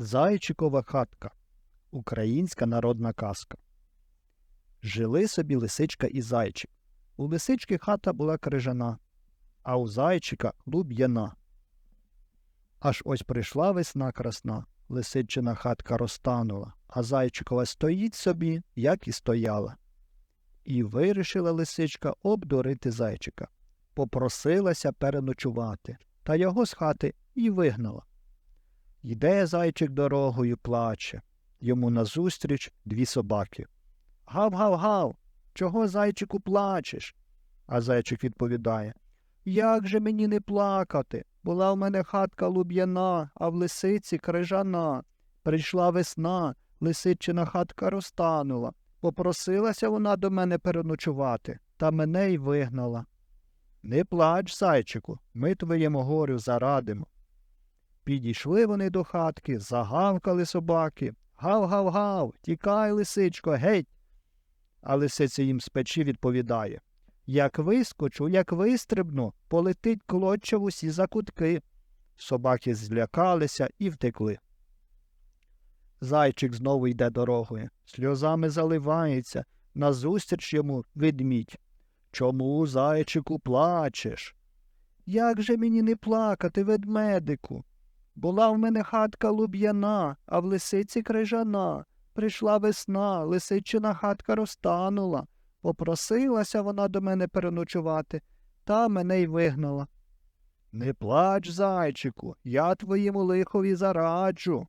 Зайчикова хатка. Українська народна казка. Жили собі лисичка і зайчик. У лисички хата була крижана, а у зайчика луб'яна. Аж ось прийшла весна красна, лисичина хатка розтанула, а зайчикова стоїть собі, як і стояла. І вирішила лисичка обдурити зайчика. Попросилася переночувати, та його з хати і вигнала. Йде зайчик дорогою, плаче. Йому назустріч дві собаки. Гав-гав-гав, чого, зайчику, плачеш? А зайчик відповідає Як же мені не плакати? Була в мене хатка луб'яна, а в лисиці крижана. Прийшла весна, лисичина хатка розтанула. Попросилася вона до мене переночувати, та мене й вигнала. Не плач, зайчику, ми твоєму горю зарадимо. Підійшли вони до хатки, загавкали собаки. Гав-гав-гав, тікай, лисичко, геть. А лисиця їм з печі відповідає Як вискочу, як вистрибну, полетить клоча в усі закутки. Собаки злякалися і втекли. Зайчик знову йде дорогою, сльозами заливається, назустріч йому ведмідь. Чому, зайчику, плачеш? Як же мені не плакати, ведмедику? Була в мене хатка луб'яна, а в лисиці крижана. Прийшла весна, лисичина хатка розтанула. Попросилася вона до мене переночувати, та мене й вигнала. Не плач, зайчику, я твоєму лихові зараджу.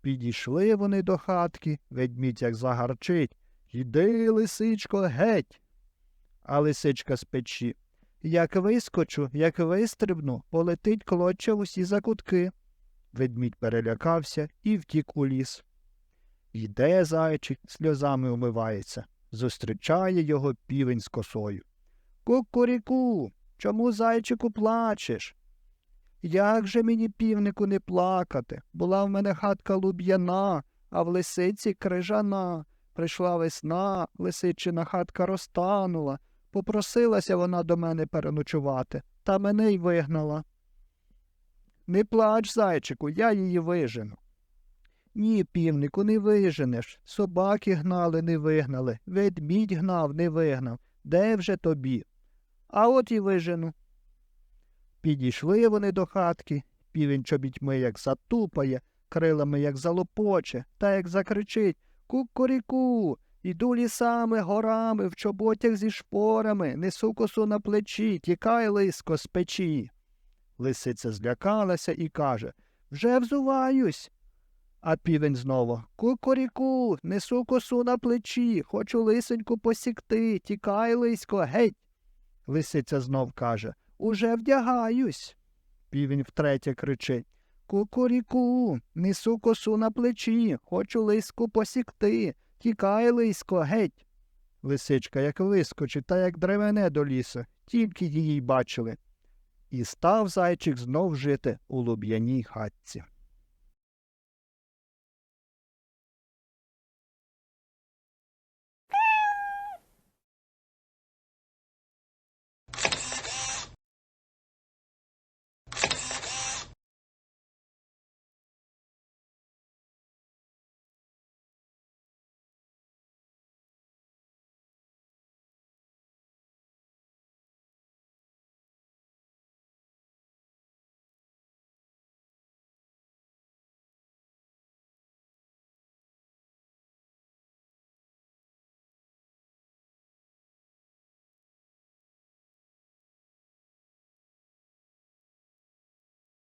Підійшли вони до хатки, ведмідь як загарчить. Йди, лисичко, геть. А лисичка з печі. Як вискочу, як вистрибну, полетить клоча в усі закутки. Ведмідь перелякався і втік у ліс. Йде зайчик, сльозами умивається, зустрічає його півень з косою. Кукуріку, чому, зайчику, плачеш? Як же мені, півнику, не плакати? Була в мене хатка луб'яна, а в лисиці крижана. Прийшла весна, лисичина хатка розтанула. Попросилася вона до мене переночувати, та мене й вигнала. Не плач, зайчику, я її вижену. Ні, півнику, не виженеш. Собаки гнали, не вигнали, ведмідь гнав, не вигнав. Де вже тобі? А от і вижену. Підійшли вони до хатки, півень чобітьми як затупає, крилами як залопоче, та як закричить Кукуріку, іду лісами, горами, в чоботях зі шпорами, несу косу на плечі, тікай лиско з печі. Лисиця злякалася і каже Вже взуваюсь. А півень знову Кукуріку, несу косу на плечі, хочу лисеньку посікти, тікай лисько, геть. Лисиця знов каже Уже вдягаюсь. Півень втретє кричить Кукуріку, несу косу на плечі, хочу лиску посікти, тікай лисько, геть. Лисичка як вискочить, та як древене до лісу, тільки її бачили. І став зайчик знов жити у луб'яній хатці.